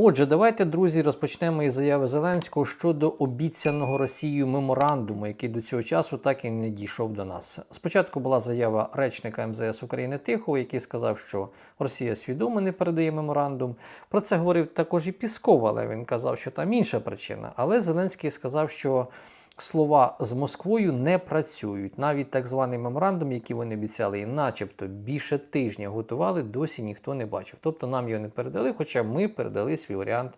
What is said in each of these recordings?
Отже, давайте, друзі, розпочнемо із заяви Зеленського щодо обіцяного Росією меморандуму, який до цього часу так і не дійшов до нас. Спочатку була заява речника МЗС України Тихого, який сказав, що Росія свідомо не передає меморандум. Про це говорив також і Пісков, але він казав, що там інша причина. Але Зеленський сказав, що слова з Москвою не працюють. Навіть так званий меморандум, який вони обіцяли, і начебто більше тижня готували, досі ніхто не бачив. Тобто нам його не передали, хоча ми передали свій варіант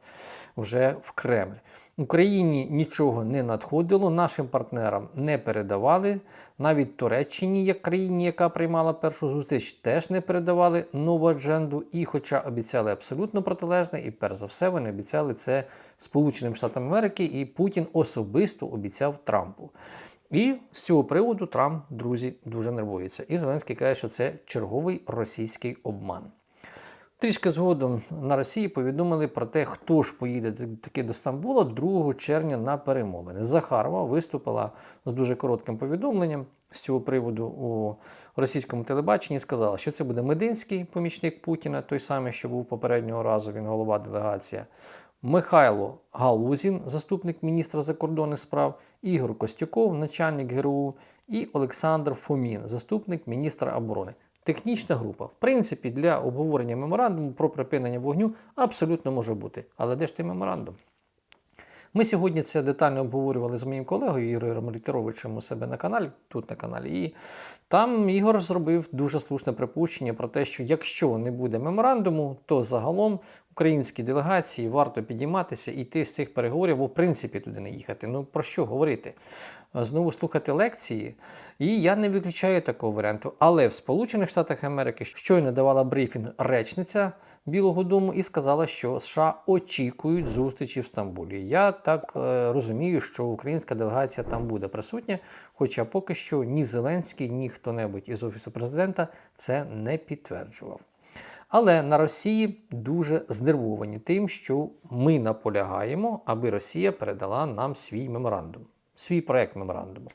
вже в Кремль. Україні нічого не надходило, нашим партнерам не передавали. Навіть Туреччині, як країні, яка приймала першу зустріч, теж не передавали нову адженду. І, хоча обіцяли абсолютно протилежне, і перш за все вони обіцяли це Сполученим Штатам Америки, і Путін особисто обіцяв Трампу. І з цього приводу Трамп, друзі, дуже нервується. І Зеленський каже, що це черговий російський обман. Трішки згодом на Росії повідомили про те, хто ж поїде таки до Стамбула 2 червня на перемовини. Захарова виступила з дуже коротким повідомленням з цього приводу у російському телебаченні. і Сказала, що це буде Мединський помічник Путіна, той самий, що був попереднього разу. Він голова делегація. Михайло Галузін, заступник міністра закордонних справ, Ігор Костюков, начальник ГРУ, і Олександр Фомін, заступник міністра оборони. Технічна група, в принципі, для обговорення меморандуму про припинення вогню абсолютно може бути. Але де ж той меморандум? Ми сьогодні це детально обговорювали з моїм колегою Ігорем Літеровичем у себе на каналі, тут на каналі. І там Ігор зробив дуже слушне припущення про те, що якщо не буде меморандуму, то загалом українській делегації варто підійматися і йти з цих переговорів, бо в принципі туди не їхати. Ну про що говорити? Знову слухати лекції, і я не виключаю такого варіанту. Але в Сполучених Штатах Америки щойно давала брифінг речниця Білого Дому і сказала, що США очікують зустрічі в Стамбулі. Я так е, розумію, що українська делегація там буде присутня, хоча поки що ні Зеленський, ні хто-небудь із Офісу президента це не підтверджував. Але на Росії дуже здивовані тим, що ми наполягаємо, аби Росія передала нам свій меморандум, свій проект меморандуму.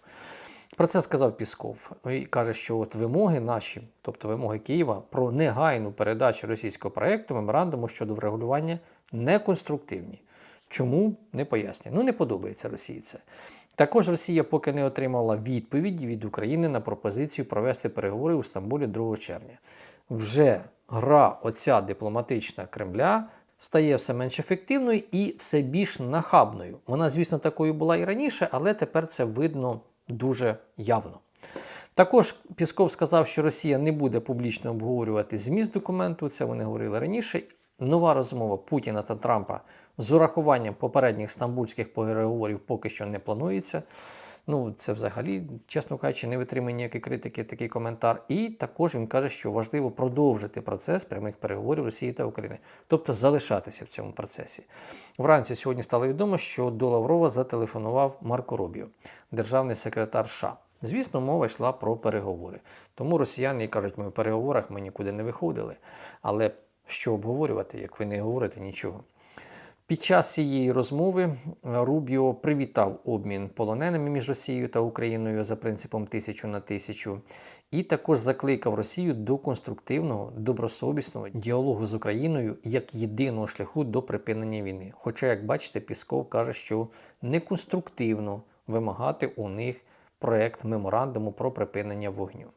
Про це сказав Пісков і каже, що от вимоги наші, тобто вимоги Києва, про негайну передачу російського проекту меморандуму щодо врегулювання неконструктивні. Чому не пояснює? Ну не подобається Росії це. Також Росія поки не отримала відповіді від України на пропозицію провести переговори у Стамбулі 2 червня. Вже гра оця дипломатична Кремля стає все менш ефективною і все більш нахабною. Вона, звісно, такою була і раніше, але тепер це видно дуже явно. Також Пісков сказав, що Росія не буде публічно обговорювати зміст документу, це вони говорили раніше. Нова розмова Путіна та Трампа з урахуванням попередніх стамбульських переговорів поки що не планується. Ну, це взагалі, чесно кажучи, не витримує ніякої критики такий коментар. І також він каже, що важливо продовжити процес прямих переговорів Росії та України, тобто залишатися в цьому процесі. Вранці сьогодні стало відомо, що до Лаврова зателефонував Марко Робіо, державний секретар США. Звісно, мова йшла про переговори. Тому росіяни кажуть, ми в переговорах ми нікуди не виходили. Але що обговорювати, як ви не говорите нічого? Під час цієї розмови Рубіо привітав обмін полоненими між Росією та Україною за принципом тисячу на тисячу, і також закликав Росію до конструктивного, добросовісного діалогу з Україною як єдиного шляху до припинення війни. Хоча, як бачите, Пісков каже, що неконструктивно вимагати у них проект меморандуму про припинення вогню.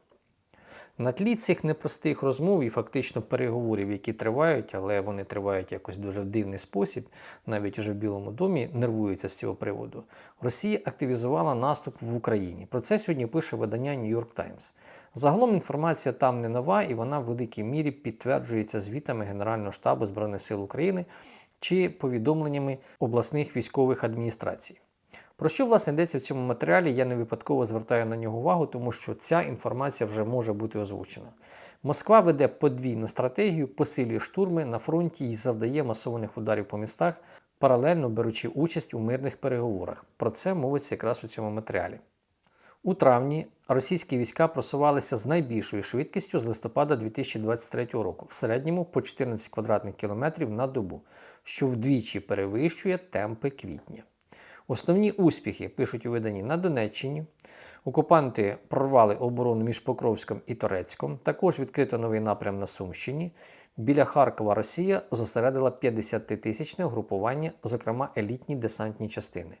На тлі цих непростих розмов і фактично переговорів, які тривають, але вони тривають якось дуже в дивний спосіб, навіть уже в Білому домі нервуються з цього приводу. Росія активізувала наступ в Україні. Про це сьогодні пише видання New York Times. Загалом інформація там не нова, і вона в великій мірі підтверджується звітами Генерального штабу Збройних сил України чи повідомленнями обласних військових адміністрацій. Про що власне йдеться в цьому матеріалі? Я не випадково звертаю на нього увагу, тому що ця інформація вже може бути озвучена. Москва веде подвійну стратегію, посилює штурми на фронті і завдає масованих ударів по містах, паралельно беручи участь у мирних переговорах. Про це мовиться якраз у цьому матеріалі. У травні російські війська просувалися з найбільшою швидкістю з листопада 2023 року, в середньому по 14 квадратних кілометрів на добу, що вдвічі перевищує темпи квітня. Основні успіхи пишуть у виданні на Донеччині. Окупанти прорвали оборону між Покровськом і Торецьком. Також відкрито новий напрям на Сумщині. Біля Харкова Росія зосередила 50-тисячне групування, зокрема елітні десантні частини.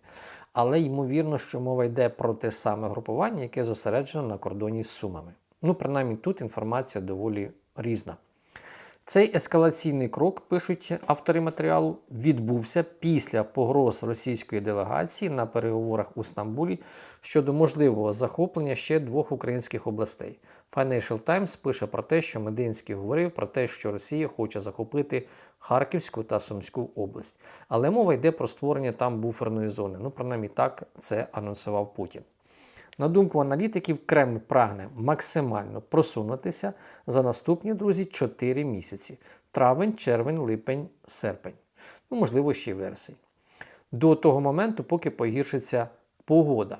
Але ймовірно, що мова йде про те саме групування, яке зосереджено на кордоні з Сумами. Ну, принаймні тут інформація доволі різна. Цей ескалаційний крок, пишуть автори матеріалу, відбувся після погроз російської делегації на переговорах у Стамбулі щодо можливого захоплення ще двох українських областей. Financial Times пише про те, що Мединський говорив про те, що Росія хоче захопити Харківську та Сумську область. Але мова йде про створення там буферної зони. Ну, принаймні так це анонсував Путін. На думку аналітиків, Кремль прагне максимально просунутися за наступні друзі 4 місяці: травень, червень, липень, серпень. Ну, можливо, ще й вересень. До того моменту, поки погіршиться погода.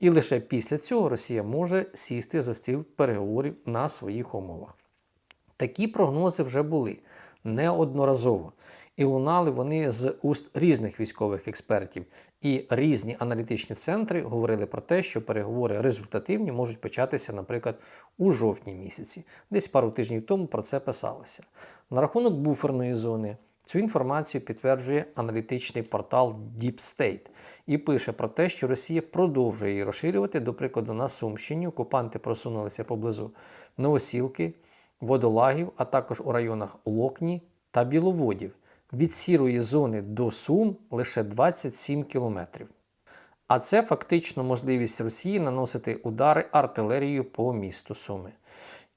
І лише після цього Росія може сісти за стіл переговорів на своїх умовах. Такі прогнози вже були неодноразово. І лунали вони з уст різних військових експертів. І різні аналітичні центри говорили про те, що переговори результативні можуть початися, наприклад, у жовтні місяці. Десь пару тижнів тому про це писалося. На рахунок буферної зони цю інформацію підтверджує аналітичний портал Deep State і пише про те, що Росія продовжує її розширювати. До прикладу, на Сумщині окупанти просунулися поблизу Новосілки, Водолагів, а також у районах Локні та Біловодів. Від сірої зони до Сум лише 27 кілометрів. А це фактично можливість Росії наносити удари артилерією по місту Суми,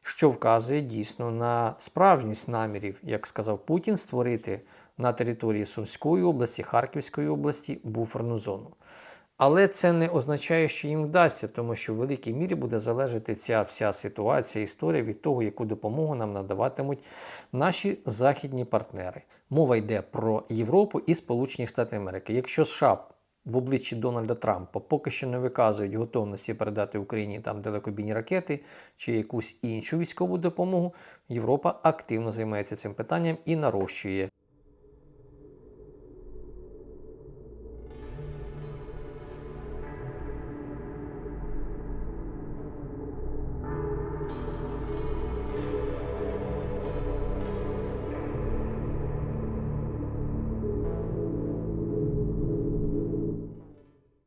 що вказує дійсно на справжність намірів, як сказав Путін, створити на території Сумської області, Харківської області буферну зону. Але це не означає, що їм вдасться, тому що в великій мірі буде залежати ця вся ситуація, історія від того, яку допомогу нам надаватимуть наші західні партнери. Мова йде про Європу і Сполучені Штати Америки. Якщо США в обличчі Дональда Трампа поки що не виказують готовності передати Україні там далекобійні ракети чи якусь іншу військову допомогу, Європа активно займається цим питанням і нарощує